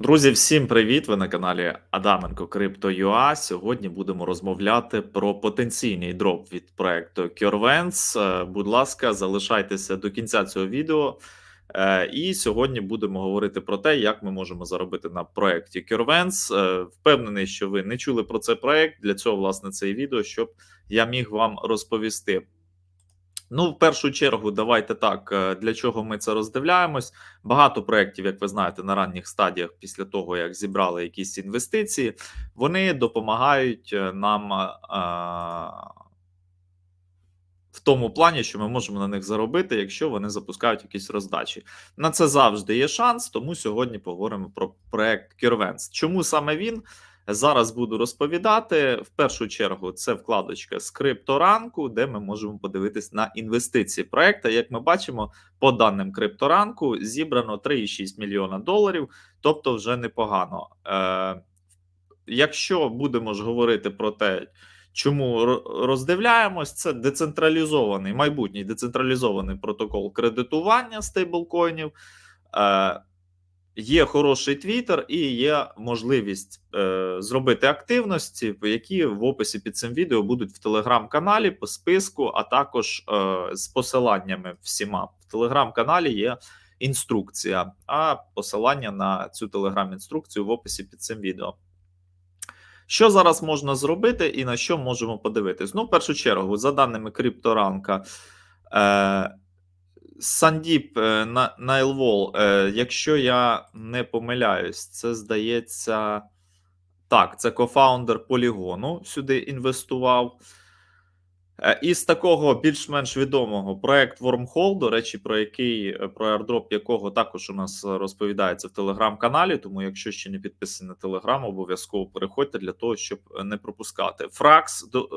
Друзі, всім привіт! Ви на каналі Адаменко Крипто.ua. Сьогодні будемо розмовляти про потенційний дроп від проекту CureVents. Е, Будь ласка, залишайтеся до кінця цього відео. Е, І сьогодні будемо говорити про те, як ми можемо заробити на проекті CureVents. Е, Впевнений, що ви не чули про цей проект. Для цього, власне, це відео, щоб я міг вам розповісти. Ну, в першу чергу, давайте так. е, Для чого ми це роздивляємось? Багато проєктів, як ви знаєте, на ранніх стадіях, після того як зібрали якісь інвестиції, вони допомагають е, нам е, в тому плані, що ми можемо на них заробити, якщо вони запускають якісь роздачі. На це завжди є шанс, тому сьогодні поговоримо про проект Curvents. Чому саме він? Зараз буду розповідати. В першу чергу, це вкладочка з крипторанку, де ми можемо подивитись на інвестиції проекту. Як ми бачимо, по даним крипторанку зібрано 3,6 мільйона доларів, тобто вже непогано. Е, Якщо будемо ж говорити про те, чому ро- роздивляємось, це децентралізований майбутній децентралізований протокол кредитування стейблкоїнів. Е, Є хороший твіттер і є можливість е, зробити активності, які в описі під цим відео будуть в телеграм-каналі по списку, а також е, з посиланнями всіма. В телеграм-каналі є інструкція, а посилання на цю телеграм-інструкцію в описі під цим відео. Що зараз можна зробити і на що можемо подивитись? Ну, в першу чергу, за даними крипторанка, е, Сандіп е, на Найлвол, е, якщо я не помиляюсь, це здається. Так, це кофаундер Полігону сюди інвестував. Е, Із такого більш-менш відомого проект Wormhole, до речі, про який про airdrop якого також у нас розповідається в телеграм-каналі. Тому, якщо ще не підписані на телеграм, обов'язково переходьте для того, щоб не пропускати. Фракс до.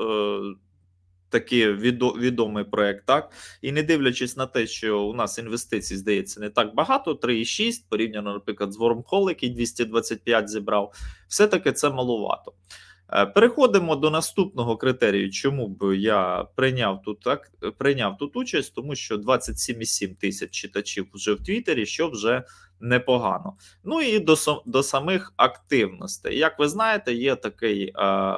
Такий відомий проект, так і не дивлячись на те, що у нас інвестицій здається не так багато, 3,6 порівняно, наприклад, з Wormhole, який 225 зібрав, все-таки це малувато. Е, Переходимо до наступного критерію, чому б я прийняв тут так прийняв тут участь, тому що 27,7 тисяч читачів вже в Твіттері, що вже непогано. Ну і до, до самих активностей. Як ви знаєте, є такий е,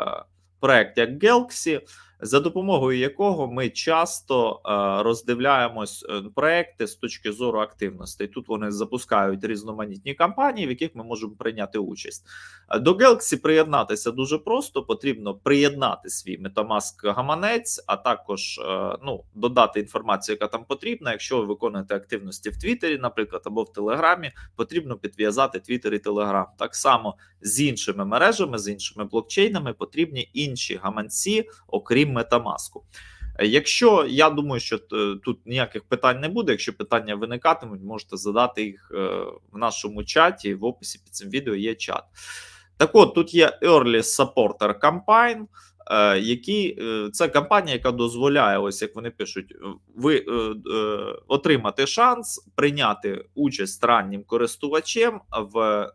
проект, як Galaxy, за допомогою якого ми часто е, роздивляємось е, проекти з точки зору активностей. Тут вони запускають різноманітні кампанії, в яких ми можемо прийняти участь. Е, До Galaxy приєднатися дуже просто. Потрібно приєднати свій Metamask гаманець, а також ну, додати інформацію, яка там потрібна. Якщо ви виконуєте активності в Твіттері, наприклад, або в Телеграмі, потрібно підв'язати Твіттер і Телеграм. Так само з іншими мережами, з іншими блокчейнами потрібні інші гаманці, окрім Е, Якщо я думаю, що е, тут ніяких питань не буде. Якщо питання виникатимуть, можете задати їх е, в нашому чаті. В описі під цим відео є чат. Так от, тут є Early Supporter Campaign, е, е, це кампанія, яка дозволяє, ось як вони пишуть, ви отримати шанс прийняти участь раннім користувачем в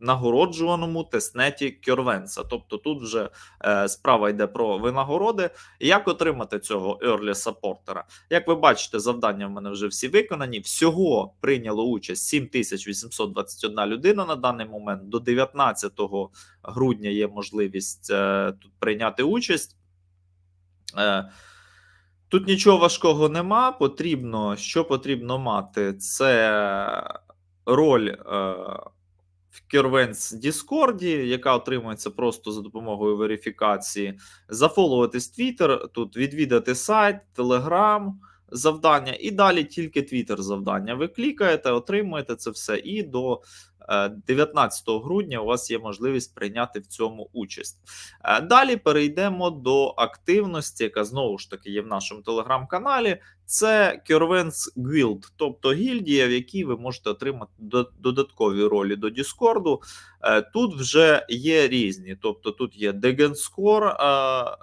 нагороджуваному тестнеті Кьорвенса. Тобто тут вже е, справа йде про винагороди. Як отримати цього early саппортера? Як ви бачите, завдання в мене вже всі виконані. Всього прийняло участь 7821 людина на даний момент. До 19 грудня є можливість е, тут прийняти участь. Е, Тут нічого важкого нема. Потрібно, що потрібно мати, це роль е, в Кервенс Діскорді, яка отримується просто за допомогою верифікації. Зафоловуватись Twitter, тут відвідати сайт, Telegram завдання, і далі тільки Twitter завдання. Ви клікаєте, отримуєте це все, і до 19 грудня у вас є можливість прийняти в цьому участь. Е, Далі перейдемо до активності, яка знову ж таки є в нашому телеграм-каналі. Це Curvents Guild, тобто гільдія, в якій ви можете отримати додаткові ролі до Діскорду. Е, Тут вже є різні, тобто тут є е,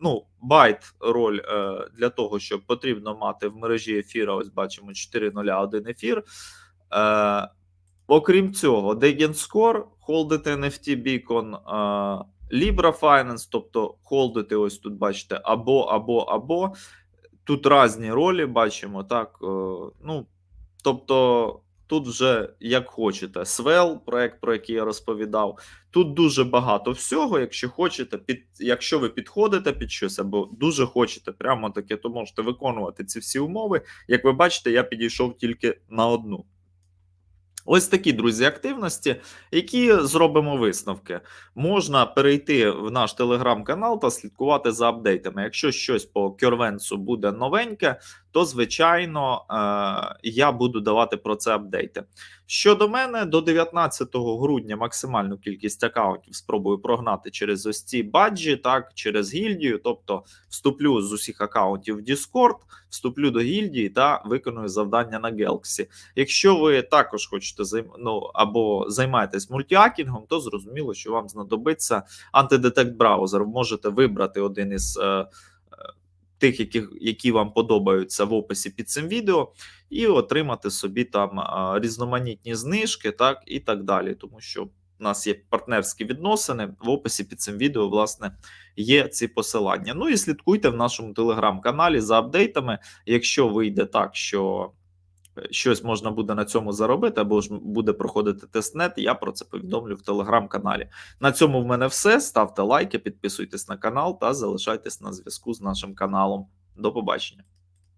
ну, байт роль е, для того, щоб потрібно мати в мережі ефіра. Ось бачимо 401 ефір. Окрім цього, Degenscore, холдити NFT Beacon, Libra Finance, тобто холдити, ось тут бачите, або, або, або. Тут різні ролі бачимо, так. е, Ну, тобто тут вже як хочете. Свел, проект, про який я розповідав. Тут дуже багато всього. Якщо хочете, під якщо ви підходите під щось або дуже хочете прямо таке, то можете виконувати ці всі умови. Як ви бачите, я підійшов тільки на одну. Ось такі друзі активності, які зробимо висновки. Можна перейти в наш телеграм-канал та слідкувати за апдейтами. Якщо щось по Кьорвенцу буде новеньке, то звичайно е- я буду давати про це апдейти. Щодо мене, до 19 грудня максимальну кількість аккаунтів спробую прогнати через ось ці баджі, так через гільдію. Тобто вступлю з усіх аккаунтів в Discord, вступлю до гільдії та виконую завдання на Galaxy. Якщо ви також хочете займ... ну, або займаєтесь мультіакінгом, то зрозуміло, що вам знадобиться антидетект браузер. Можете вибрати один із е, е, тих, які, які вам подобаються в описі під цим відео, і отримати собі там різноманітні знижки, так і так далі. Тому що у нас є партнерські відносини. В описі під цим відео, власне, є ці посилання. Ну і слідкуйте в нашому телеграм-каналі за апдейтами. Якщо вийде так, що щось можна буде на цьому заробити, або ж буде проходити тестнет, я про це повідомлю в телеграм-каналі. На цьому в мене все. Ставте лайки, підписуйтесь на канал та залишайтесь на зв'язку з нашим каналом. До побачення.